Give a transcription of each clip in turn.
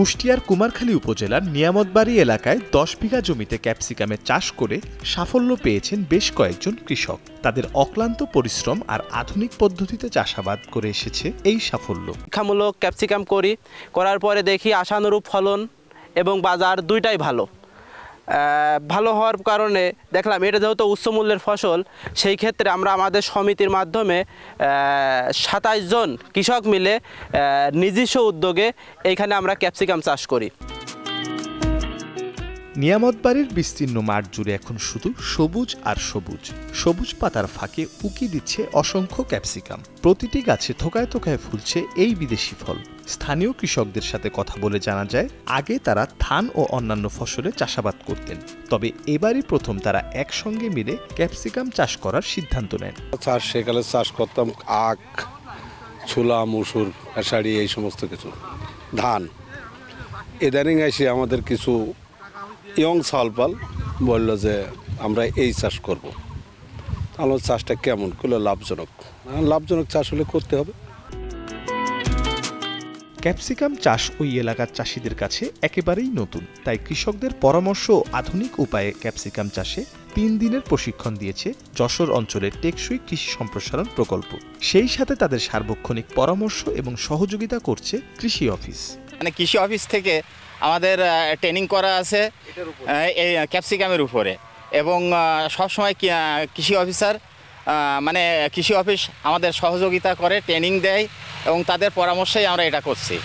কুষ্টিয়ার কুমারখালী উপজেলার নিয়ামতবাড়ি এলাকায় দশ বিঘা জমিতে ক্যাপসিকামের চাষ করে সাফল্য পেয়েছেন বেশ কয়েকজন কৃষক। তাদের অক্লান্ত পরিশ্রম আর আধুনিক পদ্ধতিতে চাষাবাদ করে এসেছে এই সাফল্য। শিক্ষামূলক ক্যাপসিকাম করি, করার পরে দেখি আশানুরূপ ফলন এবং বাজার দুইটাই ভালো। ভালো হওয়ার কারণে দেখলাম এটা যেহেতু উচ্চ মূল্যের ফসল, সেই ক্ষেত্রে আমরা আমাদের সমিতির মাধ্যমে সাতাইশ জন কৃষক মিলে নিজস্ব উদ্যোগে এইখানে আমরা ক্যাপসিকাম চাষ করি। নিয়ামতবাড়ির বিস্তীর্ণ মাঠ জুড়ে এখন শুধু সবুজ আর সবুজ। সবুজ পাতার ফাঁকে উকি দিচ্ছে অসংখ্য ক্যাপসিকাম। প্রতিটি গাছে থোকায় থোকায় ফুলছে এই বিদেশি ফল। স্থানীয় কৃষকদের সাথে কথা বলে জানা যায়, আগে তারা ধান ও অন্যান্য ফসলে চাষাবাদ করতেন। তবে এবারই প্রথম তারা একসঙ্গে মিলে ক্যাপসিকাম চাষ করার সিদ্ধান্ত নেন। চাষ সেকালে চাষ করতাম আখ, ছোলা, মুসুর, আষাঢ়ি, এই সমস্ত কিছু। ধান। ইদানিং এসে আমাদের কিছু ইয়ং সালপাল বলল যে, আমরা এই চাষ করব। তাহলে চাষটা কেমন করলে লাভজনক? লাভজনক চাষ হলে করতে হবে। ক্যাপসিকাম চাষ ওই এলাকার চাষিদের কাছে একেবারেই নতুন। তাই কৃষকদের পরামর্শ আধুনিক উপায়ে ক্যাপসিকাম চাষে তিন দিনের প্রশিক্ষণ দিয়েছে যশোর অঞ্চলের টেকসই কৃষি সম্প্রসারণ প্রকল্প। সেই সাথে তাদের সার্বক্ষণিক পরামর্শ এবং সহযোগিতা করছে কৃষি অফিস। মানে কৃষি অফিস থেকে আমাদের ট্রেনিং করা আছে এই ক্যাপসিকামের উপরে। এবং সবসময় কৃষি অফিসার মানে কৃষি অফিস আমাদের সহযোগিতা করে ট্রেনিং দেয় এবং তাদের পরামর্শেই আমরা এটা করছি।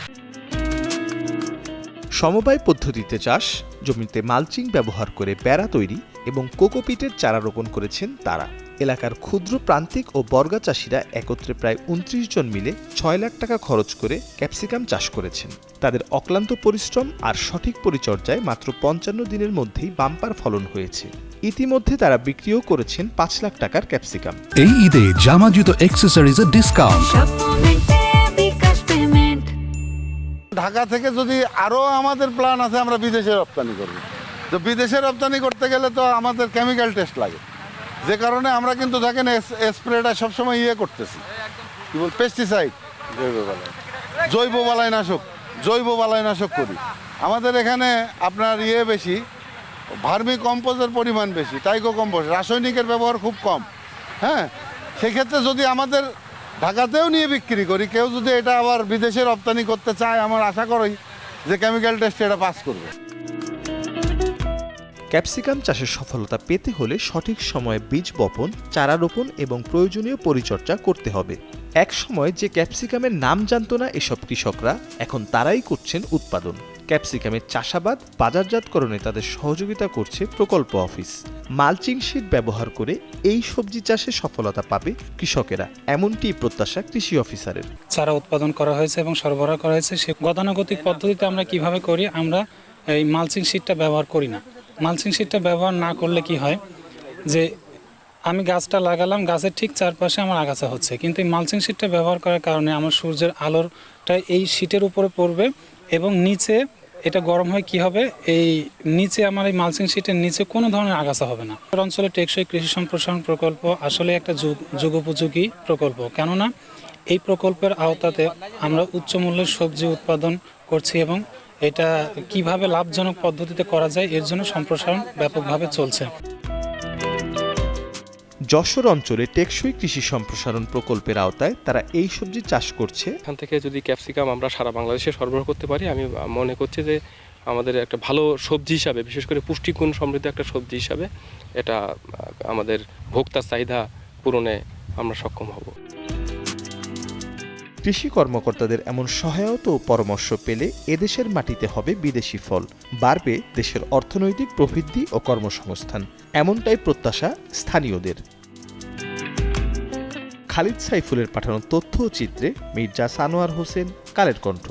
সমবায় পদ্ধতিতে চাষ, জমিতে মালচিং ব্যবহার করে বেড়া তৈরি এবং কোকোপিটের চারা রোপণ করেছেন তারা। এলাকার ক্ষুদ্র প্রান্তিক ও বর্গা চাষিরা একত্রে প্রায় উনত্রিশ জন মিলে ছয় লাখ টাকা খরচ করে ক্যাপসিকাম চাষ করেছেন। তাদের অক্লান্ত পরিশ্রম আর সঠিক পরিচর্যায় মাত্র পঞ্চান্ন দিনের মধ্যেই বাম্পার ফলন হয়েছে। ইতিমধ্যে তারা বিক্রিও করেছেন পাঁচ লাখ টাকার ক্যাপসিকাম। এই ঈদে জামা জুতো অ্যাক্সেসরিজের ডিসকাউন্ট ঢাকা থেকে যদি আরও আমাদের প্ল্যান আছে আমরা বিদেশে রপ্তানি করব। তো বিদেশে রপ্তানি করতে গেলে তো আমাদের কেমিক্যাল টেস্ট লাগে। যে কারণে আমরা কিন্তু দেখেন স্প্রেটা সবসময় ইয়ে করতেছি। কি বল পেস্টিসাইড জৈব বালাই জৈব বালাইনাশক জৈব বালাইনাশক করি। আমাদের এখানে আপনার ইয়ে বেশি, ভার্মি কম্পোজের পরিমাণ বেশি, টাইকো কম্পোজ, রাসায়নিকের ব্যবহার খুব কম। হ্যাঁ সেক্ষেত্রে যদি আমাদের ঢাকাতেও নিয়ে বিক্রি করি, কেউ যদি এটা আবার বিদেশে রপ্তানি করতে চায়, আমার আশা করি যে কেমিক্যাল টেস্ট এটা পাস করবে। ক্যাপসিকাম চাষের সফলতা পেতে হলে সঠিক সময়ে বীজ বপন, চারা রোপণ এবং প্রয়োজনীয় পরিচর্যা করতে হবে। এক সময় যে ক্যাপসিকামের নাম জানতো না এসব কৃষকরা, এখন তারাই করছেন উৎপাদন। ক্যাপসিকামের চাষাবাদ, বাজারজাতকরণে তাদের সহযোগিতা করছে প্রকল্প অফিস। মালচিং শীট ব্যবহার করে এই সবজি চাষে সফলতা পাবে কৃষকেরা, এমনটি প্রত্যাশা কৃষি অফিসারের। চারা উৎপাদন করা হয়েছে এবং সরবরাহ করা হয়েছে, সে গতানুগতিক পদ্ধতিতে আমরা কীভাবে করি, আমরা এই মালচিং শিটটা ব্যবহার করি না। মালচিং শিটটা ব্যবহার না করলে কি হয়? যে আমি গাছটা লাগালাম, গাছের ঠিক চারপাশে আমার আগাছা হচ্ছে। কিন্তু এই মালচিং শিটটা ব্যবহার করার কারণে আমার সূর্যের আলোরটা এই শিটের উপরে পড়বে এবং নিচে এটা গরম হয়ে কি হবে? এই নিচে আমার এই মালচিং শিটের নিচে কোনো ধরনের আগাছা হবে না। অঞ্চলে টেকসই কৃষি সম্প্রসারণ প্রকল্প আসলে একটা যুগ, যুগোপযোগী প্রকল্প। কেননা এই প্রকল্পের আওতাতে আমরা উচ্চ মূল্যের সবজি উৎপাদন করছি এবং এটা কীভাবে লাভজনক পদ্ধতিতে করা যায় এর জন্য সম্প্রসারণ ব্যাপকভাবে চলছে। যশোর অঞ্চলে টেকসই কৃষি সম্প্রসারণ প্রকল্পের আওতায় তারা এই সবজি চাষ করছে। এখান থেকে যদি ক্যাপসিকাম আমরা সারা বাংলাদেশে সরবরাহ করতে পারি আমি মনে করছি যে আমাদের একটা ভালো সবজি হিসাবে বিশেষ করে পুষ্টিগুণ সমৃদ্ধ একটা সবজি হিসাবে এটা আমাদের ভোক্তার চাহিদা পূরণে আমরা সক্ষম হব। কৃষি কর্মকর্তাদের এমন সহায়তা ও পরামর্শ পেলে এদেশের মাটিতে হবে বিদেশি ফল। বাড়বে দেশের অর্থনৈতিক প্রবৃদ্ধি ও কর্মসংস্থান। এমনটাই প্রত্যাশা স্থানীয়দের। খালিদ সাইফুলের পাঠানো তথ্য ও চিত্রে মির্জা সানোয়ার হোসেন, কালের কণ্ঠ।